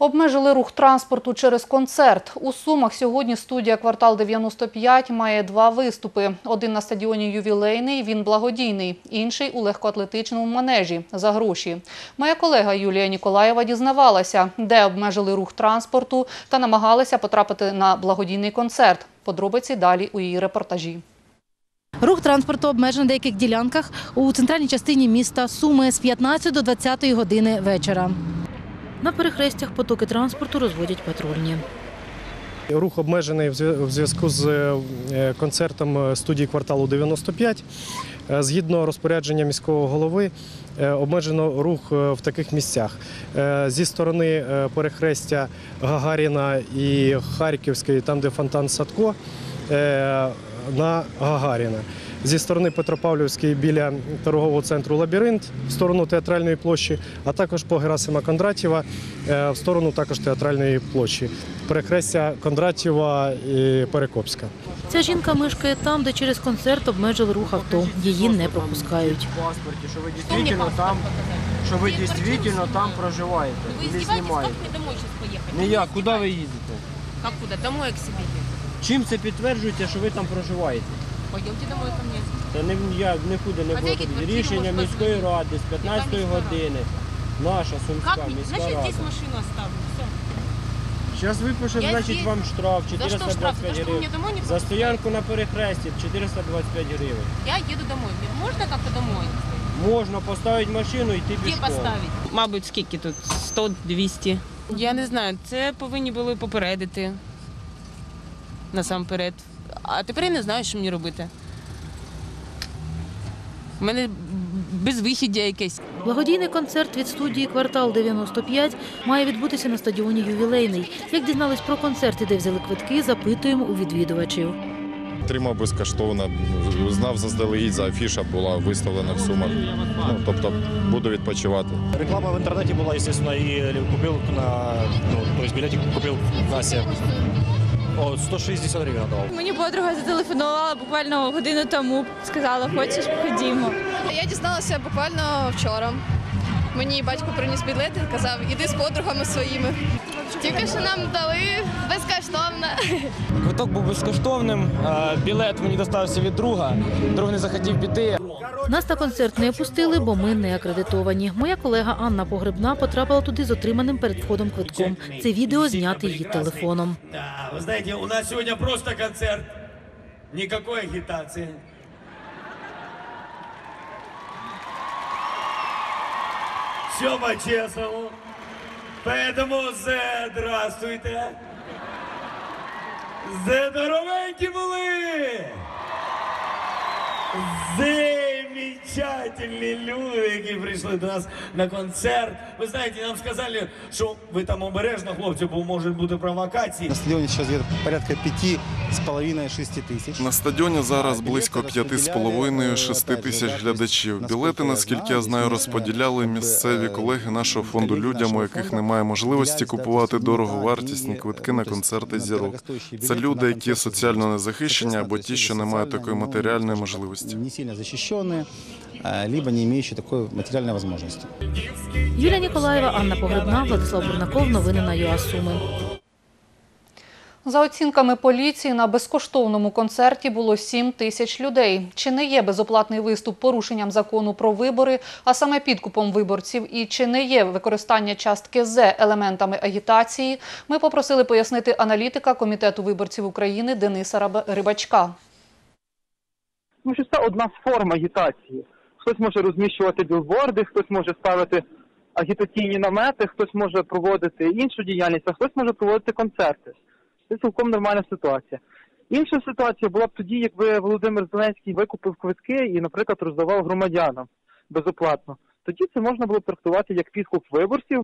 Обмежили рух транспорту через концерт. У Сумах сьогодні студія «Квартал 95» має два виступи. Один на стадіоні «Ювілейний», він благодійний, інший у легкоатлетичному манежі за гроші. Моя колега Юлія Ніколаєва дізнавалася, де обмежили рух транспорту та намагалася потрапити на благодійний концерт. Подробиці далі у її репортажі. Рух транспорту обмежений на деяких ділянках у центральній частині міста Суми з 15 до 20 години вечора. На перехрестях потоки транспорту розводять патрульні. Рух обмежений в зв'язку з е, концертом студії кварталу 95. Е, Згідно розпорядження міського голови, е, обмежено рух е, в таких місцях. Е, Зі сторони е, перехрестя Гагаріна і Харківської, там де фонтан Садко, е, на Гагаріна Зі сторони Петропавлівської біля торгового центру Лабіринт в сторону театральної площі, а також по Герасима Кондратєва е, в сторону також театральної площі. Перехрестя Кондратєва і Перекопська. Ця жінка мешкає там, де через концерт обмежили рух авто. Її не пропускають. паспорте, что вы действительно там, что вы действительно там проживаете Вы или издеваетесь, знімаєте. как мне домой сейчас поехать? Не я, куди ви їздите? Как куда? Домой к себе еду. Чим це підтверджуєте, що ви там проживаєте? Пойдемте домой ко мне. Та не я нікуди не А в було якій квартирі рішення можна міської ради з 15 міська рада? години. Наша сумська Как мне? міська Значит, рада. здесь машину оставлю. Все. Зараз випишемо, Я значить вам штраф За что штраф? 425 За то, вы гривень. мне домой не За стоянку на перехресті 425 гривень. Я еду домой. Мне можно как-то домой? Можна поставити машину і йти Где пішком. поставить? Мабуть, скільки тут? 100-200. Я не знаю, це повинні були попередити насамперед. А тепер я не знаю, що мені робити. У мене безвихіддя якесь. Благодійний концерт від студії «Квартал 95» має відбутися на стадіоні «Ювілейний». Як дізнались про концерт і де взяли квитки, запитуємо у відвідувачів. Отримав безкоштовно, знав заздалегідь, за афіша була виставлена в сумах. Ну, тобто буду відпочивати. Реклама в интернете была, естественно, и купил на, ну, то есть билетик купил в кассе. О, 160 гривен отдал. Мені подруга зателефонувала буквально годину тому. Сказала, хочеш, ходімо. Я дізналася буквально вчора. Мені батько приніс білети і казав, іди з подругами своїми. Тільки що нам дали безкоштовно. Квиток був безкоштовним, е, білет мені достався від друга. Друг не захотів піти. Нас на концерт не пустили, бо ми не акредитовані. Моя колега Анна Погребна потрапила туди з отриманим перед входом квитком. Це відео знято її телефоном. Да, вы знаете, у нас сегодня просто концерт. Никакой агитации. Все по-честному. Поэтому здравствуйте. Здоровенькі були! Jackson. Замечательні люди, які прийшли до нас на концерт. Ви знаєте, нам сказали, що ви там обережно, хлопці, бо можуть бути провокації. На стадионе сейчас где-то порядка пяти с половиной шести тысяч. На стадіоні зараз близько 5,5-6 тисяч глядачів. Білети, наскільки я знаю, розподіляли місцеві колеги нашого фонду людям, у яких немає можливості купувати дороговартісні квитки на концерти зірок. Це люди, які соціально незахищені або ті, що не мають такої матеріальної можливості. Не сильно защищенные, а, либо не имеющие такой материальной возможности. Юлія Ніколаєва, Анна Погребна, Владислав Бурнаков. Новини на ЮА Суми. За оцінками поліції, на безкоштовному концерті було 7 тисяч людей. Чи не є безоплатний виступ порушенням закону про вибори, а саме підкупом виборців, і чи не є використання частки З елементами агітації, ми попросили пояснити аналітика Комітету виборців України Дениса Рибачка. Тому що це одна з форм агітації. Хтось може розміщувати білборди, хтось може ставити агітаційні намети, хтось може проводити іншу діяльність, а хтось може проводити концерти. Це цілком нормальна ситуація. Інша ситуація була б тоді, якби Володимир Зеленський викупив квитки і, наприклад, роздавав громадянам безоплатно. Тоді це можна було трактувати як підкуп виборців.